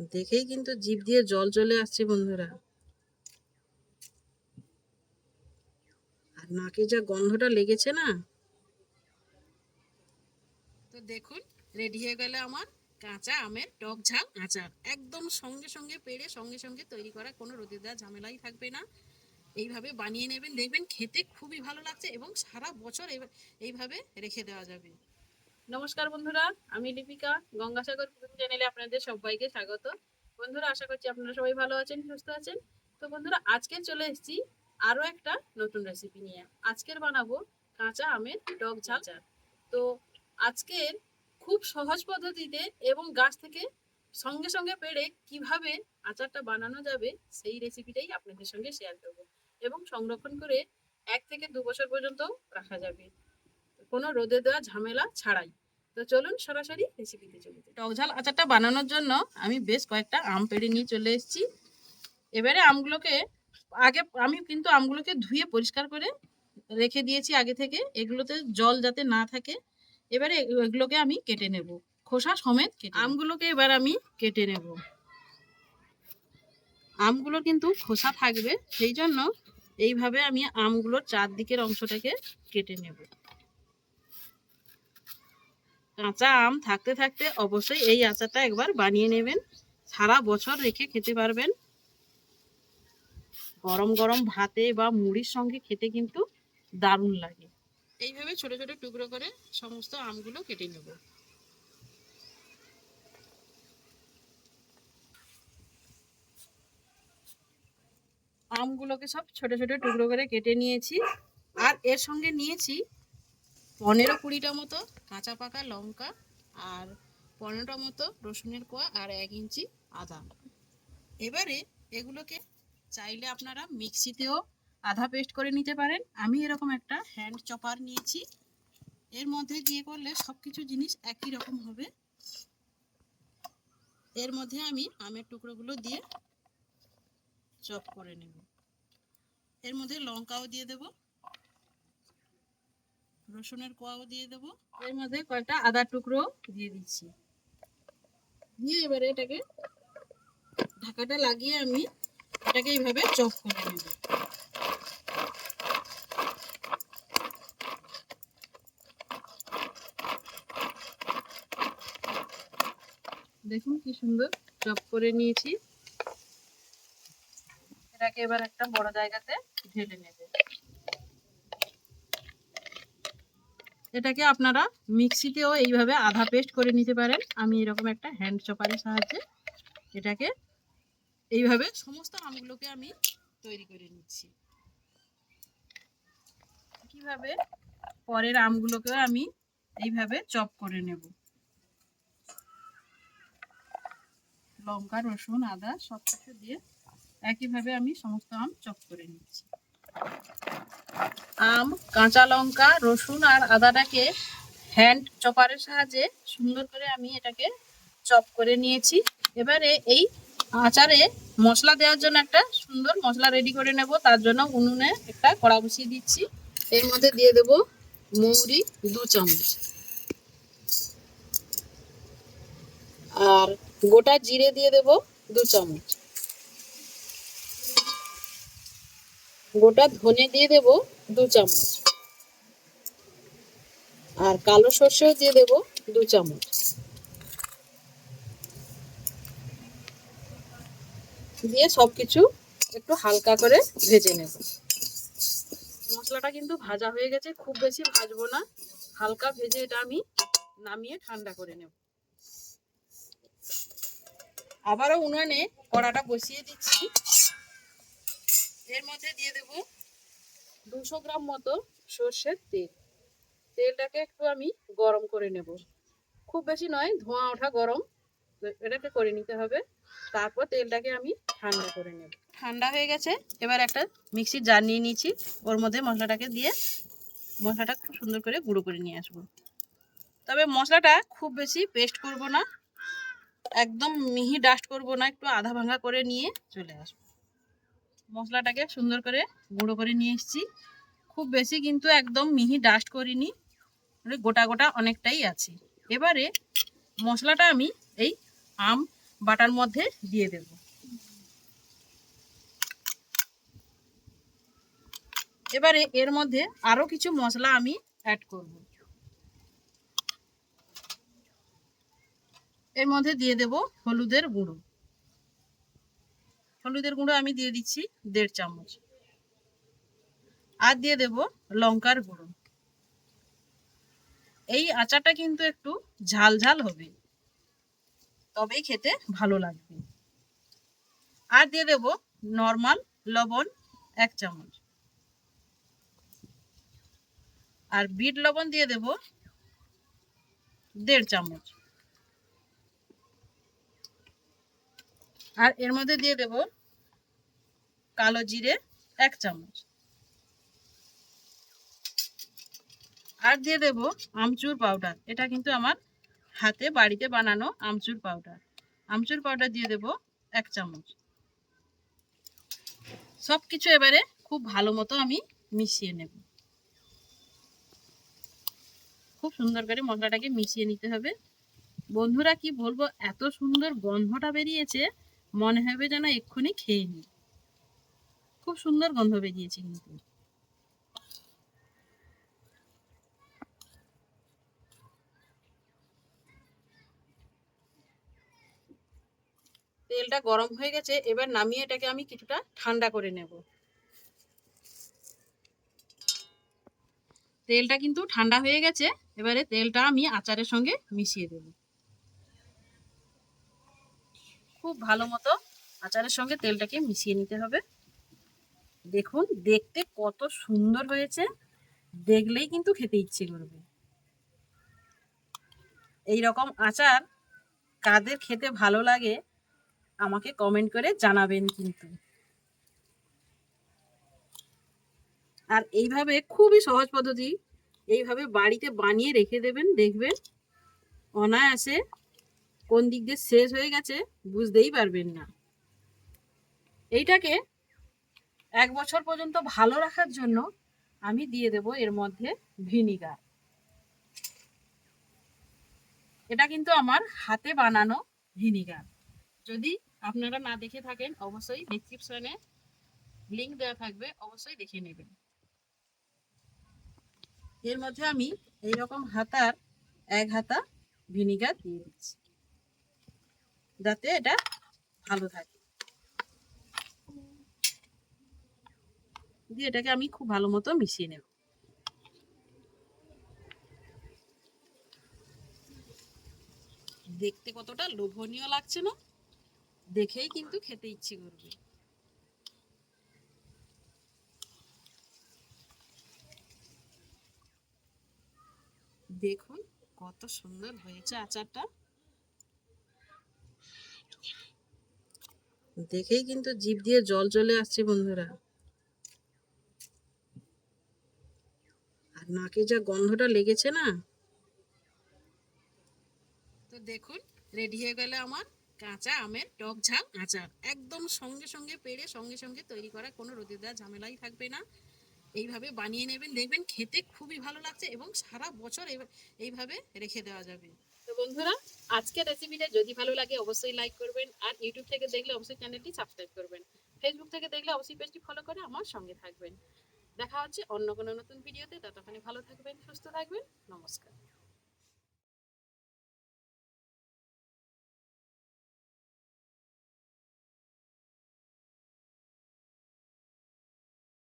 দেখেই কিন্তু জিভ দিয়ে জল চলে আসছে, বন্ধুরা। আর নাকে যা গন্ধটা লেগেছে না? তো দেখুন, রেডি হয়ে গেল আমার কাঁচা আমের টক ঝাল আচার। একদম সঙ্গে সঙ্গে পেড়ে সঙ্গে সঙ্গে তৈরি করা, কোনো রোদে দেওয়া ঝামেলাই থাকবে না। এইভাবে বানিয়ে নেবেন। দেখবেন খেতে খুবই ভালো লাগছে এবং সারা বছর এইভা- এইভাবে রেখে দেওয়া যাবে। নমস্কার বন্ধুরা, আমি লিপিকা গঙ্গাসাগর কুকিং চ্যানেলে আপনাদের সবাইকে স্বাগত। বন্ধুরা, আশা করছি আপনারা সবাই ভালো আছেন, সুস্থ আছেন। তো বন্ধুরা, আজকে চলে এসেছি আরও একটা নতুন রেসিপি নিয়ে। আজকের বানাবো কাঁচা আমের টক ঝাল। তো আজকের খুব সহজ পদ্ধতিতে এবং গাছ থেকে সঙ্গে সঙ্গে পেড়ে কীভাবে আচারটা বানানো যাবে, সেই রেসিপিটাই আপনাদের সঙ্গে শেয়ার করব। এবং সংরক্ষণ করে এক থেকে দু বছর পর্যন্ত রাখা যাবে। কোনো রোদে দেওয়া ঝামেলা ছাড়াই। তো চলুন সরাসরি রেসিপিতে চলে যাই। টক ঝাল আচারটা বানানোর জন্য আমি বেশ কয়েকটা আম পেড়ে নিয়ে চলে এসেছি। এবারে আমগুলোকে আগে আমি কিন্তু আমগুলোকে ধুয়ে পরিষ্কার করে রেখে দিয়েছি আগে থেকে। এগুলোতে জল যাতে না থাকে। এবারে এগুলোকে আমি কেটে নেব। খোসা সমেত আমগুলোকে এবার আমি কেটে নেব। আমগুলোর কিন্তু খোসা থাকবে। সেই জন্য এইভাবে আমি আমগুলোর চারদিকের অংশটাকে কেটে নেব। কাঁচা আম থাকতে থাকতে অবশ্যই এই আচারটা একবার বানিয়ে নেবেন। সারা বছর রেখে খেতে পারবেন। গরম গরম ভাতে বা মুড়ির সঙ্গে খেতে কিন্তু দারুণ লাগে। এইভাবে ছোট ছোট টুকরো করে সমস্ত আমগুলো কেটে নেব। আমগুলোকে সব ছোট ছোট টুকরো করে কেটে নিয়েছি। আর এর সঙ্গে নিয়েছি পনেরো কুড়িটা মতো কাঁচা পাকা লঙ্কা আর পনেরোটা মতো রসুনের কোয়া আর এক ইঞ্চি আদা। এবারে এগুলোকে চাইলে আপনারা মিক্সিতেও আধা পেস্ট করে নিতে পারেন। আমি এরকম একটা হ্যান্ড চপার নিয়েছি। এর মধ্যে দিয়ে করলে সব কিছু জিনিস একই রকম হবে। এর মধ্যে আমি আমের টুকরোগুলো দিয়ে চপ করে নেব। এর মধ্যে লঙ্কাও দিয়ে দেবো। রসুনের কোয়াও দিয়ে দেব। এর মধ্যে কয়েকটা আদার টুকরো দিয়ে দিচ্ছি। দিয়ে এবারে এটাকে ঢাকাটা লাগিয়ে আমি এটাকে এইভাবে চপ করে নেব। দেখুন কি সুন্দর চপ করে নিয়েছি। এটাকে এবার একটা বড় জায়গাতে ঢেলে নেবে। এটাকে আপনারা মিক্সিতেও এইভাবে আধা পেস্ট করে নিতে পারেন। আমি এরকম একটা হ্যান্ড চপারের সাহায্যে এটাকে এইভাবে সমস্ত আমগুলোকে আমি তৈরি করে নিচ্ছি। কীভাবে পরের আমগুলোকেও আমি এইভাবে চপ করে নেব। লঙ্কা, রসুন, আদা সব কিছু দিয়ে একইভাবে আমি সমস্ত আম চপ করে নিচ্ছি। আম, কাঁচা লঙ্কা, রসুন আর আদাটাকে হ্যান্ড চপারের সাহায্যে সুন্দর করে আমি এটাকে চপ করে নিয়েছি। এবারে এই আচারে মশলা দেওয়ার জন্য একটা সুন্দর মশলা রেডি করে নেব। তার জন্য উনুনে একটা কড়া বসিয়ে দিচ্ছি। এর মধ্যে দিয়ে দেব মৌরি, দু চামচ। আর গোটা জিরে দিয়ে দেব দু চামচ। গোটা ধনে দিয়ে দেব দু চামচ। আর কালো সর্ষেও দিয়ে দেব দু চামচ। দিয়ে সবকিছু একটু হালকা করে ভেজে নেব। মশলাটা কিন্তু ভাজা হয়ে গেছে, খুব বেশি ভাজবো না। হালকা ভেজে এটা আমি নামিয়ে ঠান্ডা করে নেব। আবারও উনানে কড়াটা বসিয়ে দিচ্ছি। এর মধ্যে দিয়ে দেব দুশো গ্রাম মতো সর্ষের তেল। তেলটাকে একটু আমি গরম করে নেব। খুব বেশি নয়, ধোঁয়া ওঠা গরম। এটাকে করে নিতে হবে। তারপর তেলটাকে আমি ঠান্ডা করে নেব। ঠান্ডা হয়ে গেছে। এবার একটা মিক্সির জার নিয়ে নিয়েছি। ওর মধ্যে মশলাটাকে দিয়ে মশলাটা খুব সুন্দর করে গুঁড়ো করে নিয়ে আসব। তবে মশলাটা খুব বেশি পেস্ট করব না। একদম মিহি ডাস্ট করব না। একটু আধা ভাঙা করে নিয়ে চলে আসব। মশলাটাকে সুন্দর করে গুঁড়ো করে নিয়ে এসেছি। খুব বেশি কিন্তু একদম মিহি ডাস্ট করিনি মানে গোটা গোটা অনেকটাই আছে। এবারে মশলাটা আমি এই আম বাটার মধ্যে দিয়ে দেব। এবারে এর মধ্যে আরও কিছু মশলা আমি অ্যাড করব। এর মধ্যে দিয়ে দেব হলুদের গুঁড়ো। হলুদের গুঁড়ো আমি দিয়ে দিচ্ছি দেড় চামচ। আর দিয়ে দেব লঙ্কার গুঁড়ো। এই আচারটা কিন্তু একটু ঝাল ঝাল হবে। তবেই খেতে ভালো লাগবে। আর দিয়ে দেব নর্মাল লবণ এক চামচ। আর বিট লবণ দিয়ে দেব দেড় চামচ। আর এর মধ্যে দিয়ে দেব কালো জিরে এক চামচ। আর দিয়ে দেব আমচুর পাউডার। এটা কিন্তু আমার হাতে বাড়িতে বানানো আমচুর পাউডার। আমচুর পাউডার দিয়ে দেব এক চামচ। সব কিছু এবারে খুব ভালো মতো আমি মিশিয়ে নেব। খুব সুন্দর করে মশলাটাকে মিশিয়ে নিতে হবে। বন্ধুরা কি বলব? এত সুন্দর গন্ধটা বেরিয়েছে। মনে হবে যেন এক্ষুনি খেয়ে নিই খুব সুন্দর গন্ধ বেরিয়েছে কিন্তু। তেলটা গরম হয়ে গেছে, এবার নামিয়ে এটাকে আমি কিছুটা ঠান্ডা করে নেব। তেলটা কিন্তু ঠান্ডা হয়ে গেছে, এবারে তেলটা আমি আচারের সঙ্গে মিশিয়ে দেব। খুব ভালো মতো আচারের সঙ্গে তেলটাকে মিশিয়ে নিতে হবে। দেখুন, দেখতে কত সুন্দর হয়েছে। দেখলেই কিন্তু খেতে ইচ্ছে করবে। এই রকম আচার কাদের খেতে ভালো লাগে আমাকে কমেন্ট করে জানাবেন কিন্তু। আর এইভাবে খুবই সহজ পদ্ধতি, এইভাবে বাড়িতে বানিয়ে রেখে দেবেন, দেখবেন অনায়াসে কোন দিক দিয়ে শেষ হয়ে গেছে বুঝতেই পারবেন না। এইটাকে এক বছর পর্যন্ত ভালো রাখার জন্য আমি দিয়ে দেব এর মধ্যে ভিনিগার। এটা কিন্তু আমার হাতে বানানো ভিনিগার। যদি আপনারা না দেখে থাকেন, অবশ্যই ডিসক্রিপশনে লিংক দেওয়া থাকবে, অবশ্যই দেখে নেবেন। এর মধ্যে আমি এই রকম হাতার এক হাতা ভিনিগার দিয়ে দিচ্ছি। যাতে এটা ভালো থাকে। দিয়ে এটাকে আমি খুব ভালো মতো মিশিয়ে নেব। দেখতে কতটা লোভনীয় লাগছে না? দেখেই কিন্তু খেতে ইচ্ছে করবে। দেখুন কত সুন্দর হয়েছে আচারটা। দেখেই কিন্তু জিভ দিয়ে জল চলে আসছে, বন্ধুরা। আর নাকে যা গন্ধটা লেগেছে না? তো দেখুন, রেডি হয়ে গেলে আমার কাঁচা আমের টক ঝাল আচার। একদম সঙ্গে সঙ্গে পেড়ে সঙ্গে সঙ্গে তৈরি করা কোনো রোদে দেওয়া ঝামেলাই থাকবে না। এইভাবে বানিয়ে নেবেন। দেখবেন খেতে খুবই ভালো লাগছে এবং সারা বছর এইভা- এইভাবে রেখে দেওয়া যাবে। বন্ধুরা, আজকের রেসিপিটা যদি ভালো লাগে অবশ্যই লাইক করবেন আর ইউটিউব থেকে দেখলে অবশ্যই চ্যানেলটি সাবস্ক্রাইব করবেন। ফেসবুক থেকে দেখলে অবশ্যই পেজটি ফলো করে আমার সঙ্গে থাকবেন। দেখা হচ্ছে অন্য কোনো নতুন ভিডিওতে ততক্ষণে ভালো থাকবেন, সুস্থ থাকবেন, নমস্কার।